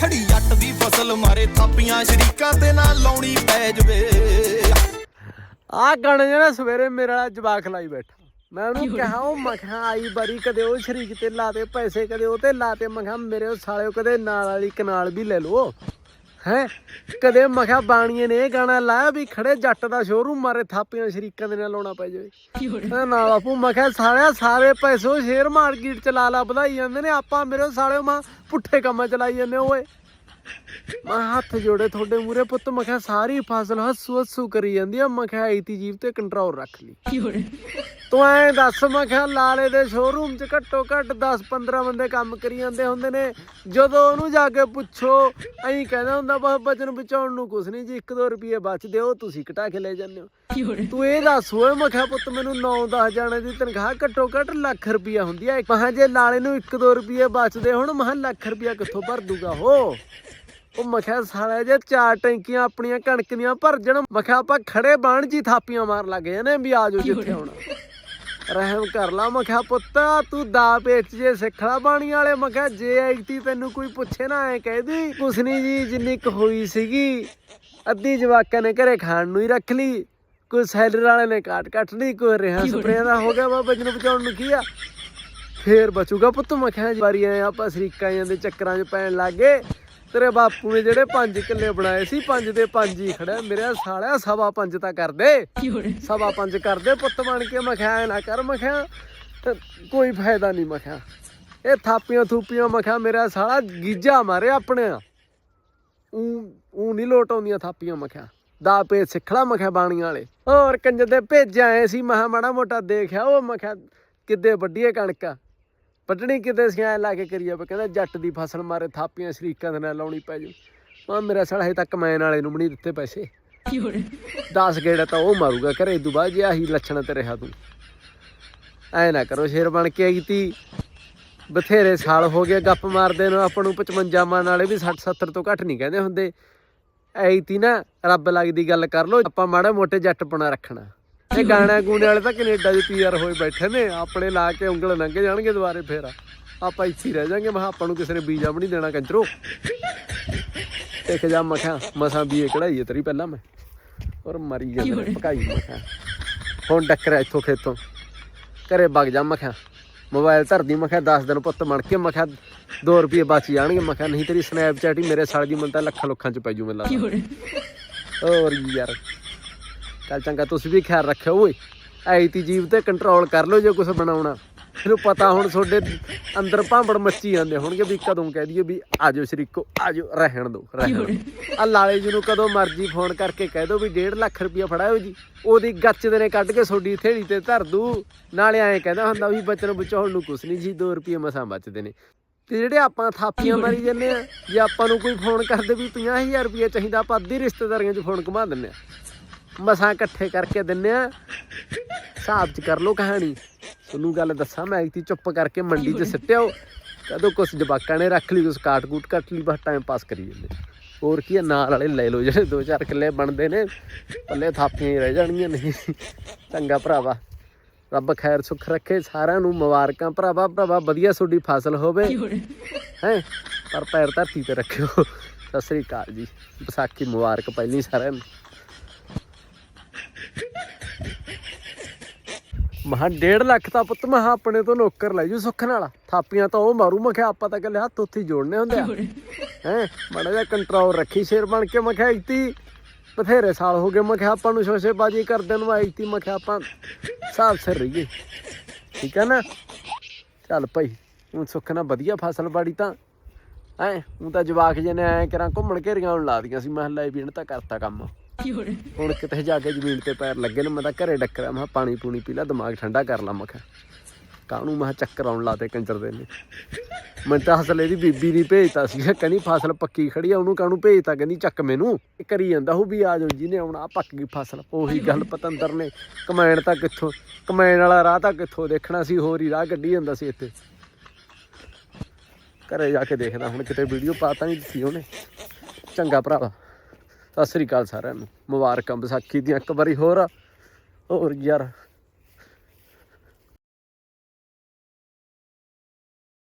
ਖੜੀ ਜੱਟ ਦੀ ਫਸਲ ਮਾਰੇ ਥਾਪੀਆਂ ਸ਼ਰੀਕਾਂ ਤੇ ਨਾ ਲਾਉਣੀ ਪੈ ਜਵੇ। ਆ ਗਾਣੇ ਜਿਹੜਾ ਸਵੇਰੇ ਮੇਰੇ ਜਵਾਕ ਲਾਈ ਬੈਠਾ। ਮੈਂ ਉਹਨੂੰ ਕਿਹਾ ਉਹ ਮਖਾਂ ਆਈ ਬਰੀ ਕਦੇ ਉਹ ਸ਼ਰੀਕ ਤੇ ਲਾਤੇ ਪੈਸੇ ਕਦੇ ਉਹ ਤੇ ਲਾਤੇ ਮਖਾਂ ਮੇਰੇ ਉਹ ਸਾਲਿਓ ਕਦੇ ਨਾਲ ਵਾਲੀ ਕਨਾਲ ਵੀ ਲੈ ਲਓ। ਹੈ? ਕਦੇ ਮਖਾਂ ਬਾਣੀਏ ਨੇ ਇਹ ਗਾਣਾ ਲਾਇਆ ਵੀ ਖੜੇ ਜੱਟ ਦਾ ਸ਼ੋਰੂਮ ਮਾਰੇ ਥਾਪੀਆਂ ਸ਼ਰੀਕਾਂ ਦੇ ਨਾਲ ਲਾਉਣਾ ਪੈ ਜਾਵੇ। ਨਾ ਬਾਪੂ, ਮੈਂ ਕਿਹਾ ਸਾਰੇ ਪੈਸੇ ਸ਼ੇਅਰ ਮਾਰਕੀਟ ਚ ਲਾ ਲਾ, ਵਧਾਈ ਜਾਂਦੇ ਨੇ, ਆਪਾਂ ਮੇਰੇ ਸਾਲੇ ਮਾਂ ਪੁੱਠੇ ਕੰਮਾਂ ਚਲਾਈ ਜਾਂਦੇ ਓਏ। ਮੈਂ ਹੱਥ ਜੋੜੇ ਤੁਹਾਡੇ ਮੂਰੇ ਪੁੱਤ ਮੈਂ ਕਿਹਾ ਸਾਰੀ ਫਸਲ ਹੱਸੂ ਹੱਸੂ ਕਰੀ ਜਾਂਦੀ ਆ ਮੈਂ ਕਿਹਾ ਆਈਤੀ ਜੀਵ ਤੇ ਕੰਟਰੋਲ ਰੱਖ ਲਈ। ਤੂੰ ਐਂ ਦੱਸ ਮੈਂ ਕਿਹਾ ਲਾਲੇ ਦੇ ਸ਼ੋਰੂਮ 'ਚ ਘੱਟੋ ਘੱਟ 10 15 ਬੰਦੇ ਕੰਮ ਕਰੀ ਜਾਂਦੇ ਹੁੰਦੇ ਨੇ। ਜਦੋਂ ਉਹਨੂੰ ਜਾ ਕੇ ਪੁੱਛੋ ਐਂ ਕਹਿੰਦਾ ਹੁੰਦਾ ਬਸ ਬਚਨ ਬਚਾਉਣ ਨੂੰ ਕੁਛ ਨਹੀਂ ਜੀ 1-2 ਰੁਪਏ ਬਚਦੇ ਉਹ ਤੁਸੀਂ ਘਟਾ ਕੇ ਲੈ ਜਾਂਦੇ ਹੋ। ਤੂੰ ਇਹ ਦੱਸ ਓਏ ਮੈਂ ਕਿਹਾ ਪੁੱਤ ਮੈਨੂੰ 9-10 ਜਾਣੇ ਦੀ ਤਨਖਾਹ ਘੱਟੋ ਘੱਟ ਲੱਖ ਰੁਪਿਆ ਹੁੰਦੀ ਆ। ਮਹਾਂ ਜੇ ਲਾਲੇ ਨੂੰ 1-2 ਰੁਪਏ ਬਚਦੇ ਹੁਣ ਮਹਾਂ ਲੱਖ ਰੁਪਿਆ ਕਿੱਥੋਂ ਭਰ ਦੂਗਾ ਉਹ ਉਹ ਮਖਿਆ ਸਾਲੇ ਜੇ ਚਾਰ ਟੈਂਕੀਆਂ ਆਪਣੀਆਂ ਕਣਕ ਦੀਆਂ ਭਰ ਜਣ ਮਖਿਆ ਆਪਾਂ ਖੜੇ ਬਾਣ ਜੀ ਥਾਪੀਆਂ ਮਾਰ ਲੱਗ ਜਾਂਦੇ ਵੀ ਆਜੋ ਜਿੱਥੇ ਆਉਣਾ। ਰਹਿਮ ਕਰ ਲਾ ਮਖਿਆ ਪੁੱਤ ਤੂੰ ਦਾ ਪੇਚ ਜੇ ਸਿੱਖਲਾ ਬਾਣੀ ਵਾਲੇ ਮਖਿਆ ਜੇ ਐਕਟੀ ਤੈਨੂੰ ਕੋਈ ਪੁੱਛੇ ਨਾ ਐ ਕਹਿਦੀ ਕੁਛ ਨਹੀਂ ਜੀ ਜਿੰਨੀ ਕੁ ਹੋਈ ਸੀਗੀ ਅੱਧੀ ਜਵਾਕਾਂ ਨੇ ਘਰੇ ਖਾਣ ਨੂੰ ਹੀ ਰੱਖ ਲਈ ਕੋਈ ਸੈਲਰ ਵਾਲੇ ਨੇ ਕਾਟ ਕੱਟ ਲਈ ਕੋਈ ਰਿਹਾ ਸਪਰੇਆਂ ਦਾ ਹੋ ਗਿਆ ਬਾਬਾ ਜੀ ਨੂੰ ਬਚਾਉਣ ਨੂੰ ਕੀ ਆ? ਫੇਰ ਬਚੂਗਾ ਪੁੱਤ ਮਖਿਆ ਜੀ ਵਾਰੀ ਆਏ ਆਪਾਂ ਸਰੀਕਾਂ ਦੇ ਚੱਕਰਾਂ 'ਚ ਪੈਣ ਲੱਗੇ ਤੇਰੇ ਬਾਪੂ ਨੇ ਜਿਹੜੇ ਪੰਜ ਕਿੱਲੇ ਬਣਾਏ ਸੀ ਪੰਜ ਦੇ ਪੰਜ ਹੀ ਖੜਿਆ ਮੇਰੇ ਸਾਲਿਆ ਸਵਾ ਪੰਜ ਤਾਂ ਕਰਦੇ ਸਵਾ ਪੰਜ ਕਰਦੇ ਪੁੱਤ ਬਣ ਕੇ ਮਖਿਆ ਐਂ ਨਾ ਕਰ ਮਖਿਆ ਤੇ ਕੋਈ ਫਾਇਦਾ ਨਹੀਂ ਮਖਿਆ ਇਹ ਥਾਪੀਆਂ ਥੂਪੀਆਂ ਮਖਿਆ ਮੇਰਾ ਸਾਲਾ ਗੀਜਾ ਮਾਰੇ ਆਪਣੇ ਉਹ ਉਹ ਨਹੀਂ ਲੋਟ ਆਉਂਦੀਆਂ ਥਾਪੀਆਂ ਮਖਿਆ ਦਾ ਪੇ ਸਿੱਖਲਾ ਮਖਿਆ ਬਾਣੀਆਂ ਵਾਲੇ। ਹੋਰ ਕੰਜਰ ਦੇ ਭੇਜਿਆ ਆਏ ਸੀ ਮਹਾ ਮਾੜਾ ਮੋਟਾ ਦੇਖਿਆ ਉਹ ਮਖਿਆ ਕਿੱਦੇ ਵੱਡੀਏ ਕਣਕਾਂ। ਪਟਣੀ ਕਿਤੇ ਸੀ ਐ ਲਾ ਕੇ ਕਰੀਏ ਪਏ ਕਹਿੰਦਾ ਜੱਟ ਦੀ ਫਸਲ ਮਾਰੇ ਥਾਪੀਆਂ ਸ਼ਰੀਕਾਂ ਦੇ ਨਾਲ ਲਾਉਣੀ ਪੈ ਜੂ। ਮੈਂ, ਮੇਰਾ ਸਾਲਾ ਹਜੇ ਤੱਕ ਮੈਨ ਵਾਲੇ ਨੂੰ ਨਹੀਂ ਦਿੱਤੇ ਪੈਸੇ। 10 ਗੇੜਾ ਤਾਂ ਉਹ ਮਾਰੂਗਾ ਘਰੇ ਇਦੋਂ ਬਾਅਦ ਜੇ ਆਹੀ ਲੱਛਣ ਤੇ ਰਿਹਾ ਤੂੰ। ਐ ਨਾ ਕਰੋ, ਸ਼ੇਰ ਬਣ ਕੇ ਆਈ ਤੀ। ਬਥੇਰੇ ਸਾਲ ਹੋ ਗਏ ਗੱਪ ਮਾਰਦੇ ਨੂੰ, ਆਪਾਂ ਨੂੰ 55 ਮਨ ਵਾਲੇ ਵੀ 60 70 ਤੋਂ ਘੱਟ ਨਹੀਂ ਕਹਿੰਦੇ ਹੁੰਦੇ। ਐਈ ਨਾ, ਰੱਬ ਲੱਗਦੀ ਗੱਲ ਕਰ ਲੋ ਆਪਾਂ ਮਾੜਾ ਮੋਟੇ ਜੱਟਪਣਾ ਰੱਖਣਾ। ਇਹ ਗਾਣਾ ਗੂਣੇ ਵਾਲੇ ਤਾਂ ਕੈਨੇਡਾ ਦੇ ਪੀਆਰ ਹੋਏ ਬੈਠੇ ਨੇ। ਆਪਣੇ ਲਾ ਕੇ ਉਂਗਲ ਲੰਘ ਜਾਣਗੇ ਦੁਬਾਰੇ ਫੇਰ। ਆਪਾਂ ਇੱਥੇ ਰਹਿ ਜਾਾਂਗੇ। ਮੈਂ ਕਿਹਾ ਆਪਾਂ ਨੂੰ ਕਿਸੇ ਨੇ ਵੀਜ਼ਾ ਵੀ ਨਹੀਂ ਦੇਣਾ ਕੰਜਰੋ। ਇੱਕ ਜਾ ਮਖਾ ਮਸਾਂ ਬੀਏ ਕਢਾਈ ਹੈ ਤੇਰੀ ਪਹਿਲਾਂ ਮੈਂ। ਔਰ ਮਰੀ ਜਾਂਦੇ ਨੇ ਭਕਾਈ ਮਖਾ ਹੁਣ ਡੱਕਰਿਆ ਇੱਥੋਂ ਖੇਤੋਂ। ਘਰੇ ਵਗ ਜਾ ਮਖਾ ਮੋਬਾਈਲ ਧਰਦੀ ਮਖਾ 10 ਦਿਨ ਪੁੱਤ ਬਣ ਕੇ ਮਖਾ 2 ਰੁਪਏ ਬਚ ਜਾਣਗੇ। ਮਖਾ ਨਹੀਂ ਤੇਰੀ ਸਨੈਪਚੈਟ ਹੀ ਮੇਰੇ ਸਾਲ ਦੀ ਮਨ ਤਾਂ ਲੱਖਾਂ ਲੱਖਾਂ ਚ ਪੈ ਜੂ ਮੈਨੂੰ ਲੱਗਦਾ। ਹੋਰ ਯਾਰ। ਚੱਲ ਚੰਗਾ, ਤੁਸੀਂ ਵੀ ਖਿਆਲ ਰੱਖਿਓ ਓਏ। ਐਤੀ ਜੀਵ ਤੇ ਕੰਟਰੋਲ ਕਰ ਲਓ ਜੇ ਕੁਝ ਬਣਾਉਣਾ। ਇਹਨੂੰ ਪਤਾ ਹੁਣ ਤੁਹਾਡੇ ਅੰਦਰ ਭਾਂਬੜ ਮੱਚੀ ਜਾਂਦੇ ਹੋਣਗੇ ਵੀ ਕਦੋਂ ਕਹਿ ਦਈਏ ਵੀ ਆਜੋ ਸ਼ਰੀਕੋ, ਆਜੋ, ਰਹਿਣ ਦਿਓ, ਰਹਿਣ ਆ ਲਾਲੇ ਜੀ ਨੂੰ ਕਦੋਂ ਮਰਜ਼ੀ ਫੋਨ ਕਰਕੇ ਕਹਿ ਦਿਓ ਵੀ 1.5 ਲੱਖ ਰੁਪਇਆ ਫੜਾਓ ਜੀ। ਉਹਦੀ ਗੱਚ ਦੇ ਨੇ ਕੱਢ ਕੇ ਤੁਹਾਡੀ ਥੇੜੀ ਤੇ ਧਰ ਦੂ। ਨਾਲੇ ਐਂ ਕਹਿੰਦਾ ਹੁੰਦਾ ਵੀ ਬਚਨ ਬਚਾਉਣ ਨੂੰ ਕੁਛ ਨਹੀਂ ਜੀ 2 ਰੁਪਏ ਮਸਾਂ ਬਚਦੇ ਨੇ। ਤੇ ਜਿਹੜੇ ਆਪਾਂ ਥਾਪੀਆਂ ਮਾਰੀ ਜੰਨੇ ਆ, ਜੇ ਆਪਾਂ ਨੂੰ ਕੋਈ ਫੋਨ ਕਰਦੇ ਵੀ 50000 ਰੁਪਏ ਚਾਹੀਦਾ, ਆਪਾਂ ਅੱਧੀ ਰਿਸ਼ਤੇਦਾਰੀਆਂ 'ਚ ਫੋਨ ਘੁਮਾ ਦਿੰਨੇ ਆ। ਮਸਾਂ ਇਕੱਠੇ ਕਰਕੇ ਦਿੰਨੇ ਆ। ਹਿਸਾਬ 'ਚ ਕਰ ਲੋ ਕਹਾਣੀ। ਤੁਹਾਨੂੰ ਗੱਲ ਦੱਸਾਂ ਮੈਂ ਇੱਥੇ ਚੁੱਪ ਕਰਕੇ ਮੰਡੀ 'ਚ ਸਿੱਟਿਓ ਕਦੋਂ ਕੁਛ ਜਵਾਕਾਂ ਨੇ ਰੱਖ ਲਈ ਕੁਛ ਕਾਟ ਕੂਟ ਕੱਟ ਲਈ ਬਸ ਟਾਈਮ ਪਾਸ ਕਰੀ ਜਾਂਦੇ। ਹੋਰ ਕੀ ਆ ਨਾਲ ਵਾਲੇ ਲੈ ਲਓ ਜਿਹੜੇ ਦੋ ਚਾਰ ਕਿੱਲੇ ਬਣਦੇ ਨੇ। ਪੱਲੇ ਥਾਪੀਆਂ ਹੀ ਰਹਿ ਜਾਣਗੀਆਂ ਨਹੀਂ ਚੰਗਾ ਭਰਾਵਾ। ਰੱਬ ਖੈਰ ਸੁੱਖ ਰੱਖੇ ਸਾਰਿਆਂ ਨੂੰ ਮੁਬਾਰਕਾਂ ਭਰਾਵਾ। ਭਰਾਵਾ ਵਧੀਆ ਤੁਹਾਡੀ ਫਸਲ ਹੋਵੇ। ਹੈ? ਪਰ ਪੈਰ ਧਰਤੀ ਤੇ ਰੱਖਿਓ। ਸਤਿ ਸ੍ਰੀ ਅਕਾਲ ਜੀ। ਵਿਸਾਖੀ ਮੁਬਾਰਕ ਪਹਿਲੀ ਸਾਰਿਆਂ ਨੂੰ। ਮਹਾ 1.5 ਲੱਖ ਤਾਂ ਪੁੱਤ ਮਹਾ ਆਪਣੇ ਤੋਂ ਨੌਕਰ ਲੈ ਜੂ ਸੁੱਖ ਨਾਲ। ਥਾਪੀਆਂ ਤਾਂ ਉਹ ਮਾਰੂ ਮੈਂ ਕਿਹਾ ਆਪਾਂ ਤਾਂ ਕੱਲੇ ਹੱਥ ਉੱਥੇ ਜੋੜਨੇ ਹੁੰਦੇ ਆ। ਹੈ ਬੜਾ ਜਿਹਾ ਕੰਟਰੋਲ ਰੱਖੀ ਸ਼ੇਰ ਬਣ ਕੇ ਮੈਂ ਕਿਹਾ ਇੱਤੀ ਬਥੇਰੇ ਸਾਲ ਹੋ ਗਏ ਮੈਂ ਕਿਹਾ ਆਪਾਂ ਨੂੰ ਸ਼ੋਸ਼ੇਬਾਜੀ ਕਰਦੇ ਨੂੰ ਆਈ ਤੀ ਮੈਂ ਕਿਹਾ ਆਪਾਂ ਹਿਸਾਬ ਸਿਰ ਰਹੀਏ। ਠੀਕ ਹੈ ਨਾ? ਚੱਲ ਭਾਈ ਹੁਣ ਸੁੱਖ ਨਾਲ ਵਧੀਆ ਫਸਲ ਬਾੜੀ ਤਾਂ। ਐ ਹੁਣ ਤਾਂ ਜਵਾਕ ਜਿਹਨੇ ਐ ਕਰਾਂ ਘੁੰਮਣ ਘੇਰੀਆਂ ਹੁਣ ਲਾ ਦੀਆਂ ਸੀ ਮੈਂ ਵੀ ਇਹਨੇ ਤਾਂ ਕਰਤਾ ਕੰਮ। ਹੁਣ ਕਿਤੇ ਜਾ ਕੇ ਜ਼ਮੀਨ ਤੇ ਪੈਰ ਲੱਗੇ ਨੇ, ਮੈਂ ਤਾਂ ਘਰੇ ਡੱਕਰਿਆ, ਮੈਂ ਕਿਹਾ ਪਾਣੀ ਪੂਣੀ ਪੀ ਲਾ, ਦਿਮਾਗ ਠੰਡਾ ਕਰ ਲਾ, ਮੈਂ ਕਿਹਾ। ਕਾਹਨੂੰ ਮੈਂ ਕਿਹਾ ਚੱਕਰ ਆਉਣ ਲਾਤੇ ਕੰਜਰ ਦੇ ਨੇ। ਮੈਂ ਤਾਂ ਹਸਲੇ ਦੀ ਬੀਬੀ ਨਹੀਂ ਭੇਜਤਾ ਸੀ ਕਹਿੰਦੀ ਫਸਲ ਪੱਕੀ ਖੜੀ ਆ, ਉਹਨੂੰ ਕਾਹਨੂੰ ਭੇਜਤਾ, ਕਹਿੰਦੀ ਚੱਕ ਮੈਨੂੰ। ਇਹ ਕਰੀ ਜਾਂਦਾ ਉਹ ਵੀ ਆ ਜਾਓ, ਜਿਹਨੇ ਆਉਣਾ ਆਹ ਪੱਕ ਗਈ ਫਸਲ। ਉਹੀ ਗੱਲ ਪਤੰਦਰ ਨੇ ਕਮੈਣ ਤਾਂ ਕਿੱਥੋਂ ਕਮੈਣ ਵਾਲਾ ਰਾਹ ਤਾਂ ਕਿੱਥੋਂ ਦੇਖਣਾ ਸੀ, ਹੋਰ ਹੀ ਰਾਹ ਕੱਢੀ ਜਾਂਦਾ ਸੀ ਇੱਥੇ। ਘਰੇ ਜਾ ਕੇ ਦੇਖਦਾ, ਹੁਣ ਕਿਤੇ ਵੀਡੀਓ ਪਾਤਾ ਨਹੀਂ ਦਿੱਤੀ ਉਹਨੇ। ਚੰਗਾ ਭਰਾਵਾ। ਸਤਿ ਸ੍ਰੀ ਅਕਾਲ ਸਾਰਿਆਂ ਨੂੰ। ਮੁਬਾਰਕਾਂ ਵਿਸਾਖੀ ਦੀਆਂ ਇੱਕ ਵਾਰੀ ਹੋਰ। ਹੋਰ ਯਾਰ